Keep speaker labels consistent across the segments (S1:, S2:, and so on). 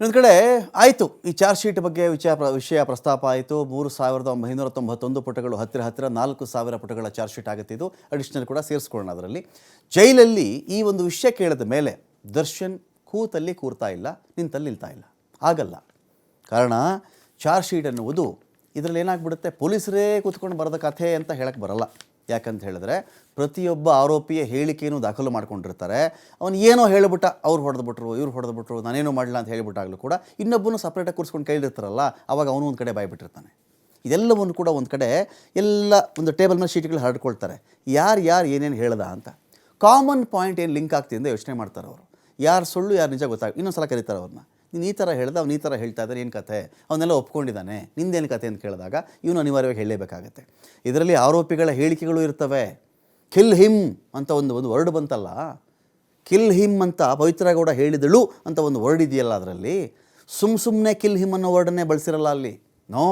S1: ಇನ್ನೊಂದು ಕಡೆ ಆಯಿತು. ಈ ಚಾರ್ಜ್ ಶೀಟ್ ಬಗ್ಗೆ ವಿಚಾರ ವಿಷಯ ಪ್ರಸ್ತಾಪ ಆಯಿತು. ಮೂರು ಸಾವಿರದ ಒಂಬೈನೂರ ತೊಂಬತ್ತೊಂದು ಪುಟಗಳು ಹತ್ತಿರ ಹತ್ತಿರ ನಾಲ್ಕು ಸಾವಿರ ಪುಟಗಳ ಚಾರ್ಜ್ ಶೀಟ್ ಆಗುತ್ತೆ ಇದು. ಅಡಿಷನಲ್ ಕೂಡ ಸೇರಿಸ್ಕೊಳ್ಳೋಣ ಅದರಲ್ಲಿ. ಜೈಲಲ್ಲಿ ಈ ಒಂದು ವಿಷಯ ಕೇಳಿದ ಮೇಲೆ ದರ್ಶನ್ ಕೂತಲ್ಲಿ ಕೂರ್ತಾ ಇಲ್ಲ, ನಿಂತಲ್ಲಿ ನಿಲ್ತಾ ಇಲ್ಲ. ಆಗಲ್ಲ ಕಾರಣ ಚಾರ್ಜ್ ಶೀಟ್ ಅನ್ನುವುದು ಇದರಲ್ಲಿ ಏನಾಗ್ಬಿಡುತ್ತೆ? ಪೊಲೀಸರೇ ಕೂತ್ಕೊಂಡು ಬರೆದ ಕಥೆ ಅಂತ ಹೇಳಕ್ಕೆ ಬರಲ್ಲ. ಯಾಕಂತ ಹೇಳಿದ್ರೆ ಪ್ರತಿಯೊಬ್ಬ ಆರೋಪಿಯ ಹೇಳಿಕೆಯನ್ನು ದಾಖಲು ಮಾಡ್ಕೊಂಡಿರ್ತಾರೆ. ಅವನು ಏನೋ ಹೇಳಿಬಿಟ್ಟ ಅವ್ರು ಹೊಡೆದ್ಬಿಟ್ರು ಇವ್ರು ಹೊಡೆದ್ಬಿಟ್ರು ನಾನೇನೋ ಮಾಡಲಿಲ್ಲ ಅಂತ ಹೇಳಿಬಿಟ್ಟಾಗಲೂ ಕೂಡ ಇನ್ನೊಬ್ಬನು ಸಪ್ರೇಟಾಗಿ ಕೂರಿಸ್ಕೊಂಡು ಕೇಳಿರ್ತಾರಲ್ಲ ಅವಾಗ ಅವನು ಒಂದು ಕಡೆ ಬಾಯ್ಬಿಟ್ಟಿರ್ತಾನೆ. ಇದೆಲ್ಲವನ್ನು ಕೂಡ ಒಂದು ಕಡೆ ಎಲ್ಲ ಒಂದು ಟೇಬಲ್ ಮೇಲೆ ಶೀಟ್ಗಳು ಹರಡ್ಕೊಳ್ತಾರೆ. ಯಾರು ಯಾರು ಏನೇನು ಹೇಳ್ದ ಅಂತ. ಕಾಮನ್ ಪಾಯಿಂಟ್ ಏನು ಲಿಂಕ್ ಆಗ್ತಿದೆ ಯೋಚನೆ ಮಾಡ್ತಾರೆ ಅವರು. ಯಾರು ಸುಳ್ಳು, ಯಾರು ನಿಜ ಗೊತ್ತಾಗ ಇನ್ನೊಂದು ಸಲ ಕರೀತಾರೆ ಅವ್ರನ್ನ ನೀನು ಈ ಥರ ಹೇಳ್ದೆ, ಅವ್ನು ಈ ಥರ ಹೇಳ್ತಾ ಇದ್ದಾನೆ ಏನು ಕತೆ? ಅವನ್ನೆಲ್ಲ ಒಪ್ಕೊಂಡಿದ್ದಾನೆ. ನಿಂದೇನು ಕತೆ ಅಂತ ಕೇಳಿದಾಗ ಇವನು ಅನಿವಾರ್ಯವಾಗಿ ಹೇಳಲೇಬೇಕಾಗತ್ತೆ. ಇದರಲ್ಲಿ ಆರೋಪಿಗಳ ಹೇಳಿಕೆಗಳು ಇರ್ತವೆ. ಕಿಲ್ ಹಿಮ್ ಅಂತ ಒಂದು ಒಂದು ವರ್ಡ್ ಬಂತಲ್ಲ? ಕಿಲ್ ಹಿಮ್ ಅಂತ ಪವಿತ್ರಗೌಡ ಹೇಳಿದಳು ಅಂತ ಒಂದು ವರ್ಡ್ ಇದೆಯಲ್ಲ ಅದರಲ್ಲಿ? ಸುಮ್ ಸುಮ್ಮನೆ ಕಿಲ್ ಹಿಮ್ ಅನ್ನೋ ವರ್ಡನ್ನೇ ಬಳಸಿರಲ್ಲ ಅಲ್ಲಿ? ನೋ?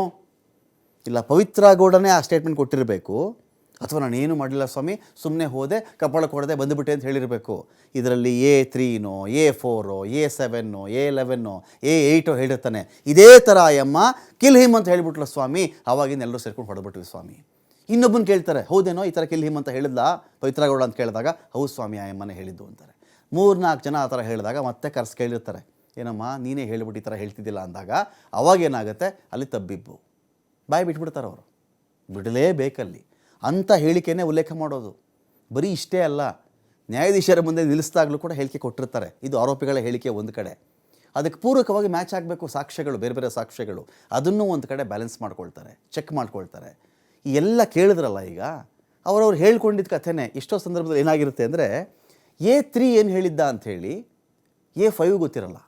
S1: ಇಲ್ಲ, ಪವಿತ್ರ ಗೌಡನೇ ಆ ಸ್ಟೇಟ್ಮೆಂಟ್ ಕೊಟ್ಟಿರಬೇಕು. ಅಥವಾ ನಾನು ಏನು ಮಾಡಲಿಲ್ಲ ಸ್ವಾಮಿ ಸುಮ್ಮನೆ ಹೋದೆ, ಕಪಾಳ ಕೊಡದೆ ಬಂದುಬಿಟ್ಟೆ ಅಂತ ಹೇಳಿರಬೇಕು. ಇದರಲ್ಲಿ ಎ ತ್ರೀನೋ ಎ ಫೋರೋ ಎ ಸೆವೆನ್ನೋ ಎ ಲೆವೆನ್ನೋ ಎ ಏಯ್ಟೋ ಹೇಳಿರ್ತಾನೆ. ಇದೇ ಥರ ಅಯ್ಯಮ್ಮ, ಕಿಲ್ ಹಿಮ್ ಅಂತ ಹೇಳಿಬಿಟ್ಲ ಸ್ವಾಮಿ ಆವಾಗಿನ ಎಲ್ಲರೂ ಸೇರ್ಕೊಂಡು ಹೊಡೆದ್ಬಿಟ್ವಿ ಸ್ವಾಮಿ. ಇನ್ನೊಬ್ಬನ ಕೇಳ್ತಾರೆ, ಹೌದೇನೋ ಈ ಥರ ಕಿಲ್ ಹಿಮ್ ಅಂತ ಹೇಳಿದ್ಲ? ಪವಿತ್ರ ಗೌಡ ಅಂತ ಕೇಳಿದಾಗ, ಹೌದು ಸ್ವಾಮಿ ಆಯಮ್ಮನೇ ಹೇಳಿದ್ದು ಅಂತಾರೆ. ಮೂರು ನಾಲ್ಕು ಜನ ಆ ಥರ ಹೇಳಿದಾಗ ಮತ್ತೆ ಕರ್ಸ್ ಕೇಳಿರ್ತಾರೆ. ಏನಮ್ಮ, ನೀನೇ ಹೇಳಿಬಿಟ್ಟು ಈ ಥರ ಹೇಳ್ತಿದ್ದಿಲ್ಲ ಅಂದಾಗ, ಅವಾಗೇನಾಗುತ್ತೆ? ಅಲ್ಲಿ ತಬ್ಬಿಬ್ಬು. ಬಾಯಿ ಬಿಟ್ಬಿಡ್ತಾರೆ ಅವರು ಬಿಡಲೇಬೇಕಲ್ಲಿ. ಅಂಥ ಹೇಳಿಕೆನೇ ಉಲ್ಲೇಖ ಮಾಡೋದು. ಬರೀ ಇಷ್ಟೇ ಅಲ್ಲ, ನ್ಯಾಯಾಧೀಶರ ಮುಂದೆ ನಿಲ್ಲಿಸಿದಾಗಲೂ ಕೂಡ ಹೇಳಿಕೆ ಕೊಟ್ಟಿರ್ತಾರೆ. ಇದು ಆರೋಪಿಗಳ ಹೇಳಿಕೆ ಒಂದು ಕಡೆ. ಅದಕ್ಕೆ ಪೂರಕವಾಗಿ ಮ್ಯಾಚ್ ಆಗಬೇಕು, ಸಾಕ್ಷ್ಯಗಳು, ಬೇರೆ ಬೇರೆ ಸಾಕ್ಷ್ಯಗಳು. ಅದನ್ನು ಒಂದು ಕಡೆ ಬ್ಯಾಲೆನ್ಸ್ ಮಾಡ್ಕೊಳ್ತಾರೆ ಚೆಕ್ ಮಾಡ್ಕೊಳ್ತಾರೆ. ಈ ಎಲ್ಲ ಕೇಳಿದ್ರಲ್ಲ ಈಗ, ಅವರವ್ರು ಹೇಳ್ಕೊಂಡಿದ್ದ ಕಥೆನೇ ಎಷ್ಟೋ ಸಂದರ್ಭದಲ್ಲಿ ಏನಾಗಿರುತ್ತೆ ಅಂದರೆ, ಎ ತ್ರೀ ಏನು ಹೇಳಿದ್ದ ಅಂಥೇಳಿ ಎ ಫೈವ್ ಗೊತ್ತಿರಲ್ಲ,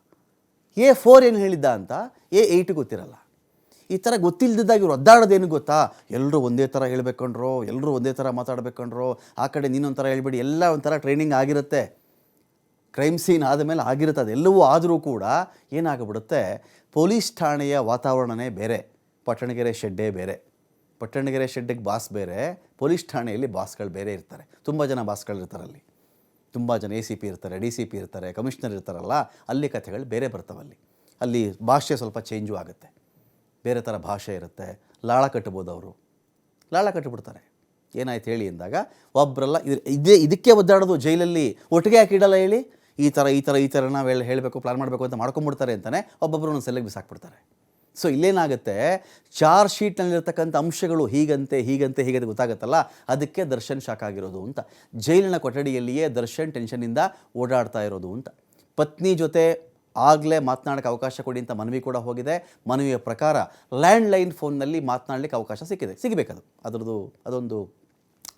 S1: ಎ ಫೋರ್ ಏನು ಹೇಳಿದ್ದ ಅಂತ, ಎ ಏಯ್ಟ್ ಗೊತ್ತಿರಲ್ಲ. ಈ ಥರ ಗೊತ್ತಿಲ್ಲದಿದ್ದಾಗ ಇವ್ರು ಒದ್ದಾಡೋದೇನು ಗೊತ್ತಾ? ಎಲ್ಲರೂ ಒಂದೇ ಥರ ಹೇಳ್ಬೇಕಂಡ್ರೋ ಎಲ್ಲರೂ ಒಂದೇ ಥರ ಮಾತಾಡ್ಬೇಕಂಡ್ರೋ ಆ ಕಡೆ ನೀನೊಂಥರ ಹೇಳ್ಬೇಡಿ, ಎಲ್ಲ ಒಂಥರ ಟ್ರೈನಿಂಗ್ ಆಗಿರುತ್ತೆ. ಕ್ರೈಮ್ ಸೀನ್ ಆದಮೇಲೆ ಆಗಿರುತ್ತೆ, ಅದೆಲ್ಲವೂ ಆದರೂ ಕೂಡ ಏನಾಗ್ಬಿಡುತ್ತೆ? ಪೊಲೀಸ್ ಠಾಣೆಯ ವಾತಾವರಣನೇ ಬೇರೆ, ಪಟ್ಟಣಗೆರೆ ಶೆಡ್ಡೇ ಬೇರೆ. ಪಟ್ಟಣಗೆರೆ ಶೆಡ್ಡಿಗೆ ಬಾಸ್ ಬೇರೆ, ಪೊಲೀಸ್ ಠಾಣೆಯಲ್ಲಿ ಬಾಸ್ಗಳು ಬೇರೆ ಇರ್ತಾರೆ. ತುಂಬ ಜನ ಬಾಸ್ಗಳು ಇರ್ತಾರೆ ಅಲ್ಲಿ. ತುಂಬ ಜನ ಎ ಸಿ ಪಿ ಇರ್ತಾರೆ ಡಿ ಸಿ ಪಿ ಇರ್ತಾರೆ ಕಮಿಷನರ್ ಇರ್ತಾರಲ್ಲ, ಅಲ್ಲಿ ಕಥೆಗಳು ಬೇರೆ ಬರ್ತಾವಲ್ಲಿ ಅಲ್ಲಿ. ಭಾಷೆ ಸ್ವಲ್ಪ ಚೇಂಜು ಆಗುತ್ತೆ. ಬೇರೆ ಥರ ಭಾಷೆ ಇರುತ್ತೆ. ಲಾಳ ಕಟ್ಬೋದು ಅವರು. ಲಾಳ ಕಟ್ಟಿಬಿಡ್ತಾರೆ. ಏನಾಯ್ತು ಹೇಳಿ ಅಂದಾಗ ಒಬ್ಬರೆಲ್ಲ ಇದ್- ಇದೇ ಇದಕ್ಕೆ ಒದ್ದಾಡೋದು ಜೈಲಲ್ಲಿ ಒಟ್ಟಿಗೆ ಯಾಕೆ ಇಡಲ್ಲ ಹೇಳಿ? ಈ ಥರ ಈ ಥರ ಈ ಥರ ನಾವು ಹೇಳಿ ಹೇಳಬೇಕು ಪ್ಲಾನ್ ಮಾಡಬೇಕು ಅಂತ ಮಾಡ್ಕೊಂಬಿಡ್ತಾರೆ ಅಂತಲೇ ಒಬ್ಬೊಬ್ಬರು ಒಂದು ಸೆಲೆಗೆ ಬಿಸಾಕ್ಬಿಡ್ತಾರೆ. ಸೊ ಇಲ್ಲೇನಾಗುತ್ತೆ? ಚಾರ್ಜ್ ಶೀಟ್ನಲ್ಲಿರ್ತಕ್ಕಂಥ ಅಂಶಗಳು ಹೀಗಂತೆ ಹೀಗಂತೆ ಹೀಗಂತೆ ಗೊತ್ತಾಗುತ್ತಲ್ಲ? ಅದಕ್ಕೆ ದರ್ಶನ್ ಶಾಕ್ ಆಗಿರೋದು ಅಂತ. ಜೈಲಿನ ಕೊಠಡಿಯಲ್ಲಿಯೇ ದರ್ಶನ್ ಟೆನ್ಷನ್ನಿಂದ ಓಡಾಡ್ತಾ ಇರೋದು ಅಂತ. ಪತ್ನಿ ಜೊತೆ ಆಗಲೇ ಮಾತನಾಡೋಕ್ಕೆ ಅವಕಾಶ ಕೊಡಿ ಅಂತ ಮನವಿ ಕೂಡ ಹೋಗಿದೆ. ಮನವಿಯ ಪ್ರಕಾರ ಲ್ಯಾಂಡ್ಲೈನ್ ಫೋನ್ನಲ್ಲಿ ಮಾತನಾಡಲಿಕ್ಕೆ ಅವಕಾಶ ಸಿಕ್ಕಿದೆ. ಸಿಗಬೇಕದು. ಅದರದ್ದು, ಅದೊಂದು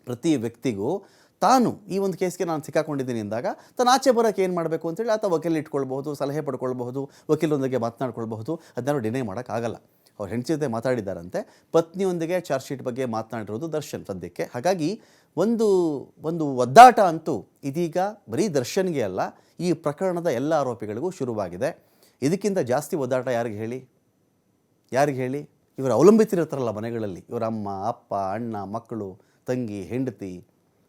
S1: ಪ್ರತಿ ವ್ಯಕ್ತಿಗೂ ತಾನು ಈ ಒಂದು ಕೇಸ್ಗೆ ನಾನು ಸಿಕ್ಕಾಕೊಂಡಿದ್ದೀನಿ ಅಂದಾಗ ತಾನು ಆಚೆ ಬರೋಕ್ಕೆ ಏನು ಮಾಡಬೇಕು ಅಂತೇಳಿ ಆತ ವಕೀಲ ಇಟ್ಕೊಳ್ಬಹುದು, ಸಲಹೆ ಪಡ್ಕೊಳ್ಬಹುದು, ವಕೀಲರೊಂದಿಗೆ ಮಾತನಾಡ್ಕೊಳ್ಬಹುದು. ಅದನ್ನ ಡಿನೈ ಮಾಡೋಕ್ಕಾಗಲ್ಲ. ಅವ್ರ ಹೆಂಡತಿ ಜೊತೆ ಮಾತಾಡಿದ್ದಾರಂತೆ. ಪತ್ನಿಯೊಂದಿಗೆ ಚಾರ್ಜ್ ಶೀಟ್ ಬಗ್ಗೆ ಮಾತನಾಡಿರೋದು ದರ್ಶನ್ ಸದ್ಯಕ್ಕೆ. ಹಾಗಾಗಿ ಒಂದು ಒಂದು ಒದ್ದಾಟ ಅಂತೂ ಇದೀಗ ಬರೀ ದರ್ಶನ್ಗೆ ಅಲ್ಲ, ಈ ಪ್ರಕರಣದ ಎಲ್ಲ ಆರೋಪಿಗಳಿಗೂ ಶುರುವಾಗಿದೆ. ಇದಕ್ಕಿಂತ ಜಾಸ್ತಿ ಒದ್ದಾಟ ಯಾರಿಗೆ ಹೇಳಿ? ಯಾರಿಗೆ ಹೇಳಿ? ಇವರು ಅವಲಂಬಿತರಿರ್ತಾರಲ್ಲ ಮನೆಗಳಲ್ಲಿ. ಇವರ ಅಮ್ಮ, ಅಪ್ಪ, ಅಣ್ಣ, ಮಕ್ಕಳು, ತಂಗಿ, ಹೆಂಡತಿ,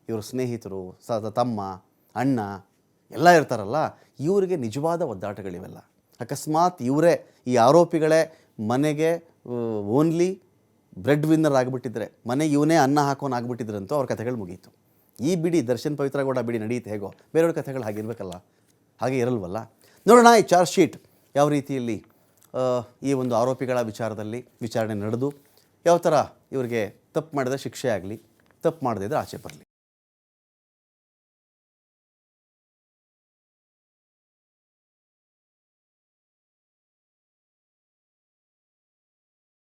S1: ಇವರ ಸ್ನೇಹಿತರು ಸ ತಮ್ಮ, ಅಣ್ಣ, ಎಲ್ಲ ಇರ್ತಾರಲ್ಲ, ಇವರಿಗೆ ನಿಜವಾದ ಒದ್ದಾಟಗಳಿವೆಲ್ಲ. ಅಕಸ್ಮಾತ್ ಇವರೇ ಈ ಆರೋಪಿಗಳೇ ಮನೆಗೆ ಓನ್ಲಿ ಬ್ರೆಡ್ ವಿನ್ನರ್ ಆಗಿಬಿಟ್ಟಿದ್ರೆ ಮನೆ ಇವನೇ ಅನ್ನ ಹಾಕೋನ್ ಆಗಿಬಿಟ್ಟಿದ್ರಂತೂ ಅವ್ರ ಕಥೆಗಳು ಮುಗೀತು. ಈ ಬಿಡಿ ದರ್ಶನ್ ಪವಿತ್ರಗೌಡ ಬಿಡಿ ನಡೆಯುತ್ತೆ ಹೇಗೋ, ಬೇರೆಯವ್ರ ಕಥೆಗಳು ಹಾಗಿರ್ಬೇಕಲ್ಲ, ಹಾಗೆ ಇರಲ್ವಲ್ಲ? ನೋಡೋಣ ಈ ಚಾರ್ಜ್ ಶೀಟ್ ಯಾವ ರೀತಿಯಲ್ಲಿ ಈ ಒಂದು ಆರೋಪಿಗಳ ವಿಚಾರದಲ್ಲಿ ವಿಚಾರಣೆ ನಡೆದು, ಯಾವ ಥರ ಇವರಿಗೆ ತಪ್ಪು ಮಾಡಿದ ಶಿಕ್ಷೆ ಆಗಲಿ, ತಪ್ಪು ಮಾಡದೇ ಇದ್ರೆ ಆಚೆ ಬರಲಿ.